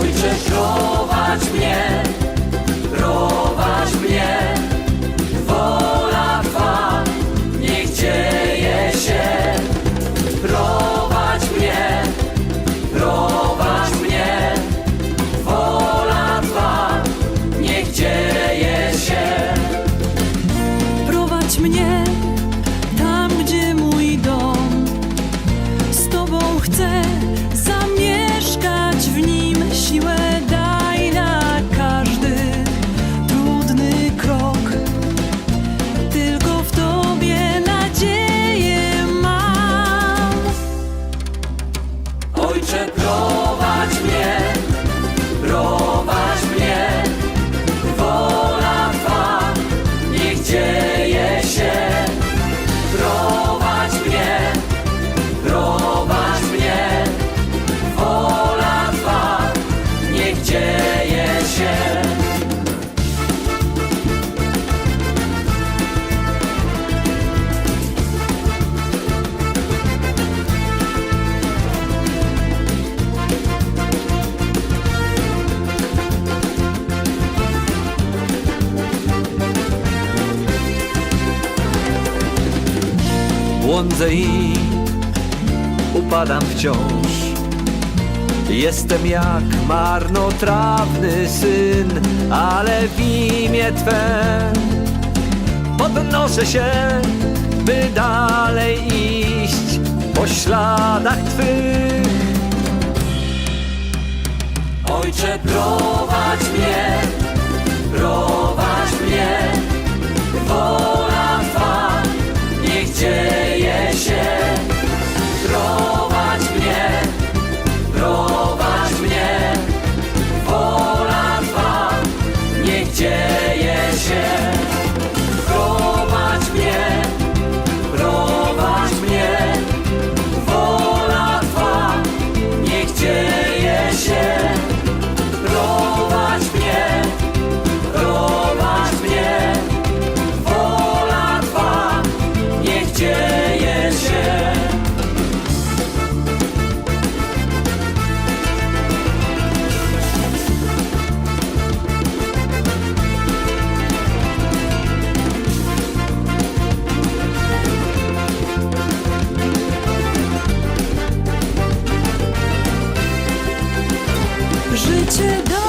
Ojcze, prowadź mnie. błądzę i upadam wciąż. Jestem jak marnotrawny syn, ale w imię Twe podnoszę się, by dalej iść po śladach Twych. Ojcze, prowadź mnie, prowadź жити далі.